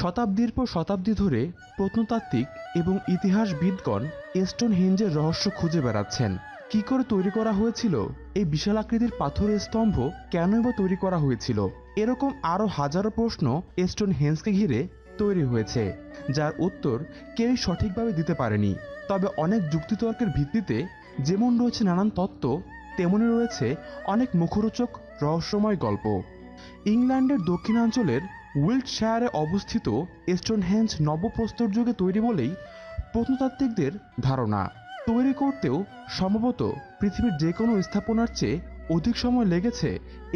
শতাব্দীর পর শতাব্দী ধরে প্রত্নতাত্ত্বিক এবং ইতিহাসবিদগণ স্টোন হেঞ্জের রহস্য খুঁজে বেড়াচ্ছেন। কি করে তৈরি করা হয়েছিল? এই বিশাল আকৃতির পাথরের স্তম্ভ কেনই বা তৈরি করা হয়েছিল? এরকম আরও হাজারো প্রশ্ন স্টোন হেঞ্জকে ঘিরে তৈরি হয়েছে, যার উত্তর কেউই সঠিকভাবে দিতে পারেনি। তবে অনেক যুক্তিতর্কের ভিত্তিতে যেমন রয়েছে নানান তত্ত্ব তেমনই রয়েছে অনেক মুখরোচক রহস্যময় গল্প। ইংল্যান্ডের দক্ষিণাঞ্চলের উইল্টশায়ারে অবস্থিত স্টোনহেঞ্জ নবপ্রস্তর যুগে তৈরি বলেই প্রত্নতাত্ত্বিকদের ধারণা। তৈরি করতেও সম্ভবত পৃথিবীর যে কোনো স্থাপনার চেয়ে অধিক সময় লেগেছে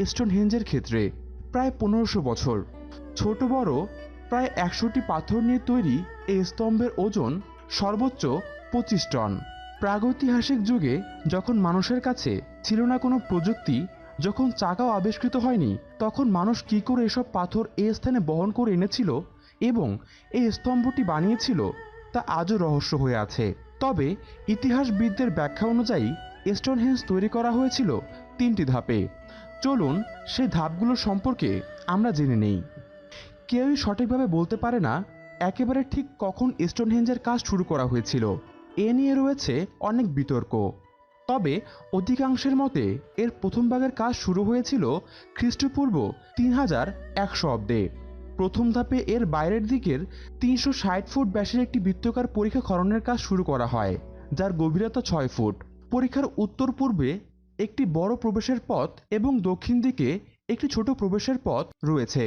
স্টোনহেঞ্জের ক্ষেত্রে, প্রায় পনেরোশো বছর। ছোট বড় প্রায় একশোটি পাথর নিয়ে তৈরি এই স্তম্ভের ওজন সর্বোচ্চ পঁচিশ টন। প্রাগৈতিহাসিক যুগে যখন মানুষের কাছে ছিল না কোনো প্রযুক্তি যখন চাকাও আবিষ্কৃত হয়নি, তখন মানুষ কী করে এসব পাথর এ স্থানে বহন করে এনেছিল এবং এই স্তম্ভটি বানিয়েছিল, তা আজও রহস্য হয়ে আছে। তবে ইতিহাসবিদদের ব্যাখ্যা অনুযায়ী, স্টোনহেঞ্জ তৈরি করা হয়েছিল তিনটি ধাপে। চলুন সেই ধাপগুলো সম্পর্কে আমরা জেনে নেই। কেউই সঠিকভাবে বলতে পারে না, একেবারে ঠিক কখন স্টোনহেঞ্জের কাজ শুরু করা হয়েছিল। এ নিয়ে রয়েছে অনেক বিতর্ক। তবে অধিকাংশের মতে এর প্রথম ভাগের কাজ শুরু হয়েছিল খ্রিস্টপূর্ব তিন হাজার একশো অব্দে। প্রথম ধাপে এর বাইরের দিকের তিনশো ষাট ফুট ব্যাসের একটি বৃত্তকার পরীক্ষা খননের কাজ শুরু করা হয়, যার গভীরতা ছয় ফুট। পরীক্ষার উত্তর পূর্বে একটি বড় প্রবেশের পথ এবং দক্ষিণ দিকে একটি ছোট প্রবেশের পথ রয়েছে।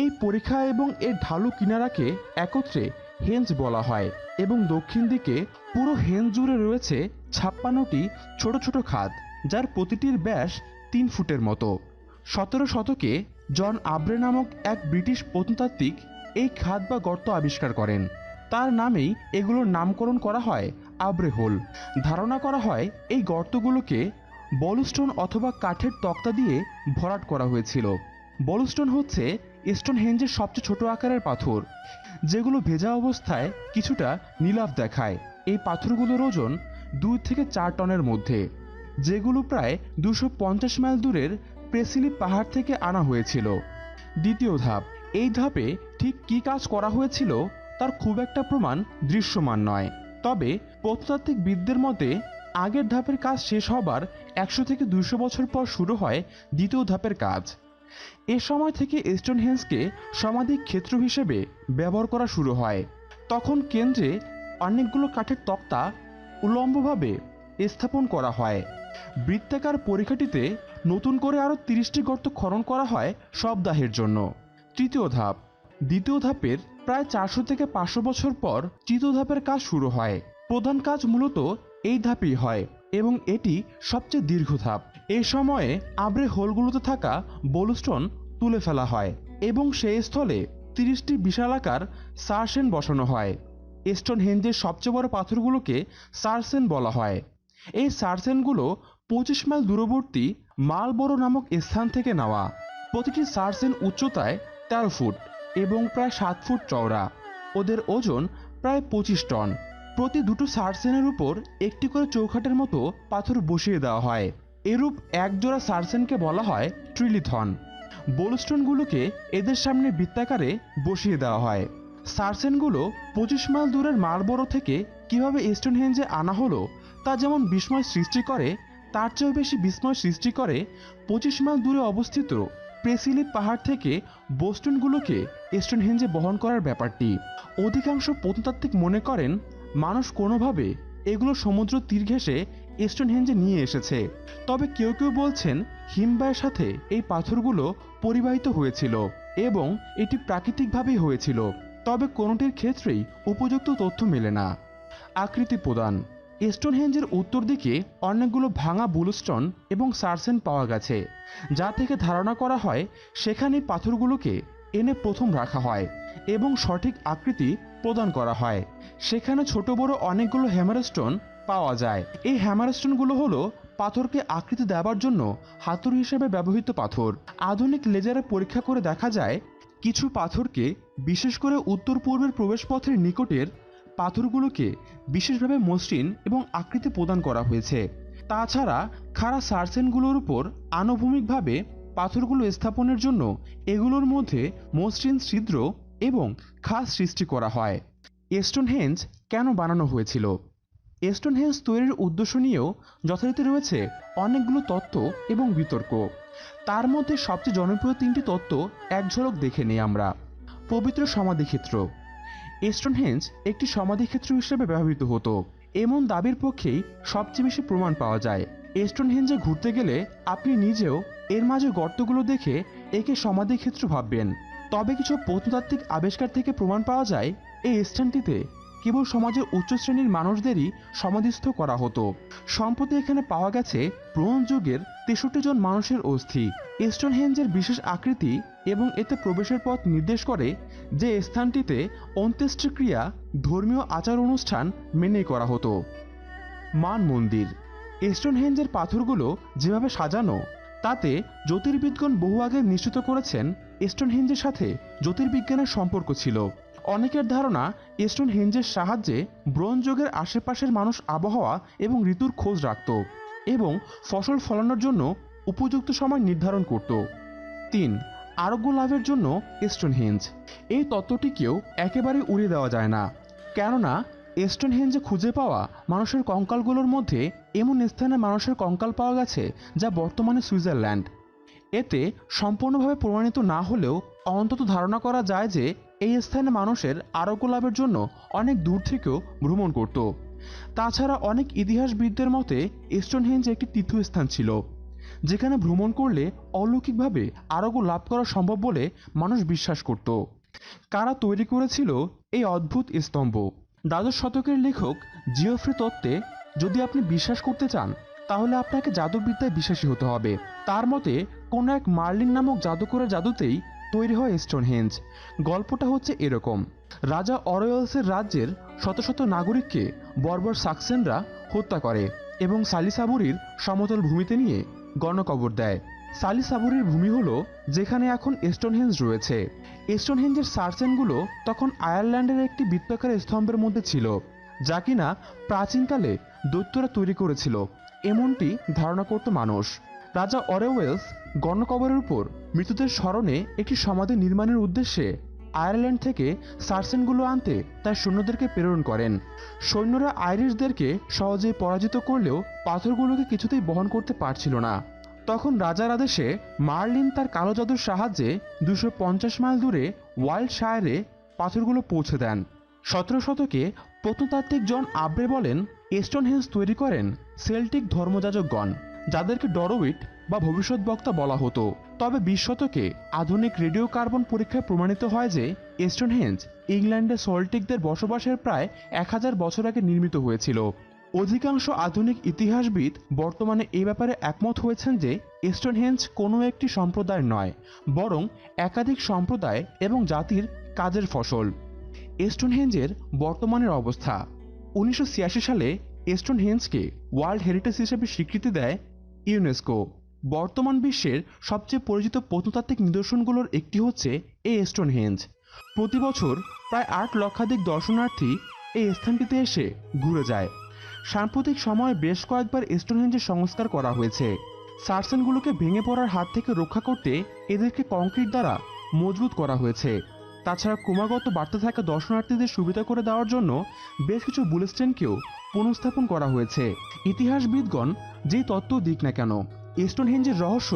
এই পরীক্ষা এবং এর ঢালু কিনারাকে একত্রে হেঞ্জ বলা হয় এবং দক্ষিণ দিকে পুরো হেঞ্জ জুড়ে রয়েছে ছাপ্পান্নটি ছোট ছোট খাদ, যার প্রতিটির ব্যাস তিন ফুটের মতো। সতেরো শতকে জন আব্রে নামক এক ব্রিটিশ প্রত্নতাত্ত্বিক এই খাদ বা গর্ত আবিষ্কার করেন। তার নামেই এগুলোর নামকরণ করা হয় আব্রে হোল। ধারণা করা হয় এই গর্তগুলোকে বলস্টোন অথবা কাঠের তক্তা দিয়ে ভরাট করা হয়েছিল। বলস্টোন হচ্ছে স্টোন হেঞ্জের সবচেয়ে ছোট আকারের পাথর, যেগুলো ভেজা অবস্থায় কিছুটা নীলাভ দেখায়। এই পাথরগুলোর ওজন দুই থেকে চার টনের মধ্যে, যেগুলো প্রায় দুশো পঞ্চাশ মাইল দূরের প্রেসিলি পাহাড় থেকে আনা হয়েছিল। দ্বিতীয় ধাপ, এই ধাপে ঠিক কী কাজ করা হয়েছিল তার খুব একটা প্রমাণ দৃশ্যমান নয়। তবে প্রত্নতাত্ত্বিক বিদদের মতে, আগের ধাপের কাজ শেষ হবার একশো থেকে দুইশো বছর পর শুরু হয় দ্বিতীয় ধাপের কাজ। এ সময় থেকে স্টোনহেঞ্জকে সমাধিক ক্ষেত্র হিসেবে ব্যবহার করা শুরু হয়। তখন কেন্দ্রে অনেকগুলো কাঠের তক্তা উলম্বভাবে স্থাপন করা হয়। বৃত্তাকার পরীক্ষাটিতে নতুন করে আরও তিরিশটি গর্ত খনন করা হয় সব দাহের জন্য। তৃতীয় ধাপ। দ্বিতীয় ধাপের প্রায় চারশো থেকে পাঁচশো বছর পর তৃতীয় ধাপের কাজ শুরু হয়। প্রধান কাজ মূলত এই ধাপেই হয় এবং এটি সবচেয়ে দীর্ঘ ধাপ। এই সময়ে আব্রে হোলগুলোতে থাকা বোলস্টোন তুলে ফেলা হয় এবং সেই স্থলে তিরিশটি বিশালাকার সারসেন বসানো হয়। স্টোন হেঞ্জের সবচেয়ে বড় পাথরগুলোকে সারসেন বলা হয়। এই সারসেনগুলো পঁচিশ মাইল দূরবর্তী মালবড় নামক স্থান থেকে নেওয়া। প্রতিটি সারসেন উচ্চতায় তেরো ফুট এবং প্রায় সাত ফুট চওড়া। ওদের ওজন প্রায় পঁচিশ টন। প্রতি দুটো সারসেনের উপর একটি করে চৌখাটের মতো পাথর বসিয়ে দেওয়া হয়। এরূপ একজোড়া সারসেনকে বলা হয় ট্রিলিথন বোলস্টোনগুলোকে এদের সামনে বৃত্তাকারে বসিয়ে দেওয়া হয়। সারসেনগুলো পঁচিশ মাইল দূরের মালবড় থেকে কীভাবে স্টোনহেঞ্জে আনা হলো, তা যেমন বিস্ময় সৃষ্টি করে, তার চেয়েও বেশি বিস্ময় সৃষ্টি করে পঁচিশ মাইল দূরে অবস্থিত প্রেসিলি পাহাড় থেকে বোস্টনগুলোকে স্টোনহেঞ্জে বহন করার ব্যাপারটি। অধিকাংশ প্রত্নতাত্ত্বিক মনে করেন, মানুষ কোনোভাবে এগুলো সমুদ্র তীর ঘেঁষে স্টোনহেঞ্জে নিয়ে এসেছে। তবে কেউ কেউ বলছেন হিমবায়ের সাথে এই পাথরগুলো পরিবাহিত হয়েছিল এবং এটি প্রাকৃতিকভাবেই হয়েছিল। তবে কোনোটির ক্ষেত্রেই উপযুক্ত তথ্য মেলে না। আকৃতি প্রদান। স্টোনহেঞ্জের উত্তর দিকে অনেকগুলো ভাঙা বুলস্টোন এবং সারসেন পাওয়া গেছে। যা থেকে ধারণা করা হয়, সেখানে পাথরগুলোকে এনে প্রথম রাখা হয় এবং সঠিক আকৃতি প্রদান করা হয়। সেখানে ছোট বড় অনেকগুলো হ্যামারস্টোন পাওয়া যায়। এই হ্যামারস্টোনগুলো হলো পাথরকে আকৃতি দেওয়ার জন্য হাতুড়ি হিসেবে ব্যবহৃত পাথর। আধুনিক লেজারে পরীক্ষা করে দেখা যায় কিছু পাথরকে বিশেষ করে উত্তর পূর্বের প্রবেশপথের নিকটের পাথরগুলোকে বিশেষভাবে মসৃণ এবং আকৃতি প্রদান করা হয়েছে। তাছাড়া খাড়া সারসেনগুলোর উপর আনুভূমিকভাবে পাথরগুলো স্থাপনের জন্য এগুলোর মধ্যে মসৃণ ছিদ্র এবং খাস সৃষ্টি করা হয়। স্টোনহেঞ্জ কেন বানানো হয়েছিল? স্টোনহেঞ্জ তৈরির উদ্দেশ্য নিয়েও যথারীতি রয়েছে অনেকগুলো তত্ত্ব এবং বিতর্ক। তার মধ্যে সবচেয়ে জনপ্রিয় তিনটি তত্ত্ব এক ঝলক দেখে নিই আমরা। পবিত্র সমাধিক্ষেত্র। স্টোনহেঞ্জ একটি সমাধিক্ষেত্র হিসেবে ব্যবহৃত হতো। এমন দাবির পক্ষেই সবচেয়ে বেশি প্রমাণ পাওয়া যায়। স্টোনহেঞ্জে ঘুরতে গেলে আপনি নিজেও এর মাঝে গর্তগুলো দেখে একে সমাধিক্ষেত্র ভাববেন। তবে কিছু প্রত্নতাত্ত্বিক আবিষ্কার থেকে প্রমাণ পাওয়া যায় এই স্থানটিতে। কেবল সমাজের উচ্চ শ্রেণির মানুষদেরই সমাধিস্থ করা হতো। সম্প্রতি এখানে পাওয়া গেছে ব্রোঞ্জ যুগের তেষট্টি জন মানুষের অস্থি। স্টোনহেঞ্জের বিশেষ আকৃতি এবং এতে প্রবেশের পথ নির্দেশ করে যে স্থানটিতে অন্ত্যেষ্টিক্রিয়া ধর্মীয় আচার অনুষ্ঠান মেনেই করা হতো। মান মন্দির। স্টোনহেঞ্জের পাথরগুলো যেভাবে সাজানো, তাতে জ্যোতির্বিদগণ বহু আগে নিশ্চিত করেছেন স্টোনহেঞ্জের সাথে জ্যোতির্বিজ্ঞানের সম্পর্ক ছিল। অনেকের ধারণা স্টোনহেঞ্জের সাহায্যে ব্রোঞ্জ যুগের আশেপাশের মানুষ আবহাওয়া এবং ঋতুর খোঁজ রাখত এবং ফসল ফলানোর জন্য উপযুক্ত সময় নির্ধারণ করত। তিন, আরোগ্য লাভের জন্য স্টোনহেঞ্জ এই তত্ত্বটিকেও একেবারে উড়িয়ে দেওয়া যায় না। কেননা স্টোনহেঞ্জে খুঁজে পাওয়া মানুষের কঙ্কালগুলোর মধ্যে এমন স্থানে মানুষের কঙ্কাল পাওয়া গেছে যা বর্তমানে সুইজারল্যান্ড। এতে সম্পূর্ণভাবে প্রমাণিত না হলেও অন্তত ধারণা করা যায় যে এই স্থানে মানুষের আরোগ্য লাভের জন্য অনেক দূর থেকেও ভ্রমণ করত। তাছাড়া অনেক ইতিহাসবিদদের মতে স্টোনহেঞ্জ একটি তীর্থস্থান ছিল, যেখানে ভ্রমণ করলে অলৌকিকভাবে আরোগ্য লাভ করা সম্ভব বলে মানুষ বিশ্বাস করত। কারা তৈরি করেছিল এই অদ্ভুত স্তম্ভ? দ্বাদশ শতকের লেখক জিওফ্রি তত্ত্বে, যদি আপনি বিশ্বাস করতে চান, তাহলে আপনাকে জাদুবিদ্যায় বিশ্বাসী হতে হবে। তার মতে, কোনো এক মার্লিন নামক জাদুকরের জাদুতেই তৈরি হয় স্টোনহেঞ্জ গল্পটা হচ্ছে এরকম। রাজা অরওয়েলসের রাজ্যের শত শত নাগরিককে বর্বর সাকসেনরা হত্যা করে এবং সালিসাবুরির সমতল ভূমিতে নিয়ে গণকবর দেয়। সালিসাবুরির ভূমি হলো যেখানে এখন স্টোনহেঞ্জ রয়েছে। স্টোনহেঞ্জের সার্চেনগুলো তখন আয়ারল্যান্ডের একটি বৃত্তাকার স্তম্ভের মধ্যে ছিল, যা কিনা প্রাচীনকালে দৈত্যরা তৈরি করেছিল। এমনটি ধারণা করত মানুষ। রাজা অরেওয়েলস গণকবরের উপর মৃতদের স্মরণে একটি সমাধি নির্মাণের উদ্দেশ্যে আয়ারল্যান্ড থেকে সার্সেনগুলো আনতে তার সৈন্যদেরকে প্রেরণ করেন। সৈন্যরা আইরিশদেরকে সহজেই পরাজিত করলেও পাথরগুলোকে কিছুতেই বহন করতে পারছিল না। তখন রাজার আদেশে মার্লিন তার কালো জাদুর সাহায্যে দুশো পঞ্চাশ মাইল দূরে ওয়াইল্ড শায়ারে পাথরগুলো পৌঁছে দেন। সতেরো শতকে প্রত্নতাত্ত্বিক জন আব্রে বলেন, স্টোনহেঞ্জ তৈরি করেন সেল্টিক ধর্মযাজকগণ। যাদেরকে ডরোইট বা ভবিষ্যৎ বক্তা বলা হতো। তবে বিশ শতকে আধুনিক রেডিও কার্বন পরীক্ষায় প্রমাণিত হয় যে স্টোনহেঞ্জ ইংল্যান্ডে সল্টিকদের বসবাসের প্রায় এক হাজার বছর আগে নির্মিত হয়েছিল। অধিকাংশ আধুনিক ইতিহাসবিদ বর্তমানে এই ব্যাপারে একমত হয়েছেন যে স্টোনহেঞ্জ কোনো একটি সম্প্রদায় নয়, বরং একাধিক সম্প্রদায় এবং জাতির কাজের ফসল। স্টোনহেঞ্জের বর্তমানের অবস্থা। উনিশশো ছিয়াশি সালে স্টোনহেঞ্জকে ওয়ার্ল্ড হেরিটেজ হিসেবে স্বীকৃতি দেয় ইউনেস্কো বর্তমান বিশ্বের সবচেয়ে পরিচিত প্রত্নতাত্ত্বিক নিদর্শনগুলোর একটি হচ্ছে এই স্টোনহেঞ্জ। প্রতি বছর প্রায় আট লক্ষাধিক দর্শনার্থী এই স্থানটিতে এসে ঘুরে যায়। সাম্প্রতিক সময়ে বেশ কয়েকবার স্টোনহেঞ্জের সংস্কার করা হয়েছে। সার্সেনগুলোকে ভেঙে পড়ার হাত থেকে রক্ষা করতে এদেরকে কংক্রিট দ্বারা মজবুত করা হয়েছে। তাছাড়া ক্রমাগত বাড়তে থাকা দর্শনার্থীদের সুবিধা করে দেওয়ার জন্য বেশ কিছু বুলেস্টেনকেও পুনঃস্থাপন করা হয়েছে। ইতিহাসবিদগণ যেই তত্ত্ব দিক না কেন, স্টোনহেঞ্জের রহস্য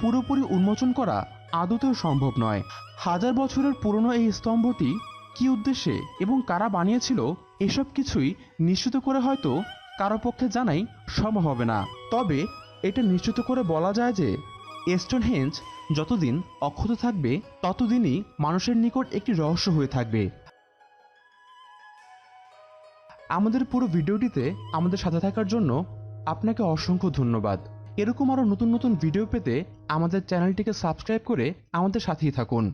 পুরোপুরি উন্মোচন করা আদতেও সম্ভব নয়। হাজার বছরের পুরনো এই স্তম্ভটি কি উদ্দেশ্যে এবং কারা বানিয়েছিল, এসব কিছুই নিশ্চিত করে হয়তো কারও পক্ষে জানাই সম্ভব হবে না। তবে এটা নিশ্চিত করে বলা যায় যে, স্টোনহেঞ্জ যতদিন অক্ষত থাকবে, ততদিনই মানুষের নিকট একটি রহস্য হয়ে থাকবে। আমাদের পুরো ভিডিওটিতে আমাদের সাথে থাকার জন্য আপনাকে অসংখ্য ধন্যবাদ। এরকম আরও নতুন নতুন ভিডিও পেতে আমাদের চ্যানেলটিকে সাবস্ক্রাইব করে আমাদের সাথেই থাকুন।